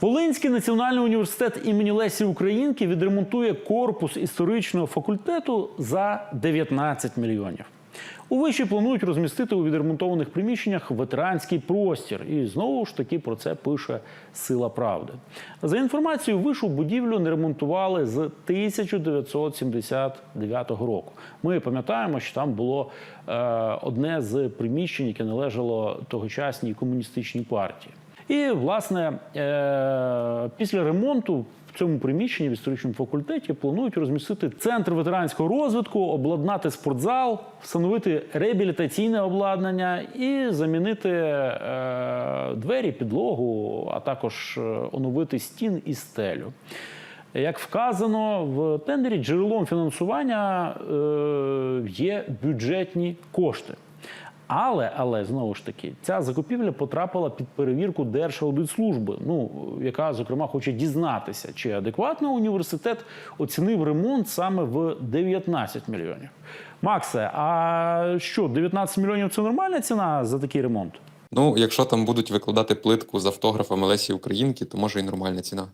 Волинський національний університет імені Лесі Українки відремонтує корпус історичного факультету за 19 мільйонів. У виші планують розмістити у відремонтованих приміщеннях ветеранський простір. І знову ж таки про це пише Сила Правди. За інформацією, вишу будівлю не ремонтували з 1979 року. Ми пам'ятаємо, що там було е, одне з приміщень, яке належало тогочасній комуністичній партії. І, власне, е, після ремонту в цьому приміщенні в історичному факультеті планують розмістити центр ветеранського розвитку, обладнати спортзал, встановити реабілітаційне обладнання і замінити е, двері, підлогу, а також е, оновити стін і стелю. Як вказано в тендері, джерелом фінансування є бюджетні кошти. Але, але знову ж таки, ця закупівля потрапила під перевірку Держаудитслужби, ну яка зокрема хоче дізнатися, чи адекватно університет оцінив ремонт саме в 19 мільйонів. Максе, а що, 19 мільйонів це нормальна ціна за такий ремонт? Ну, якщо там будуть викладати плитку з автографами Лесі Українки, то може і нормальна ціна.